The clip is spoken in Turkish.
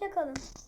Görüşürüz. Hoşça kalın.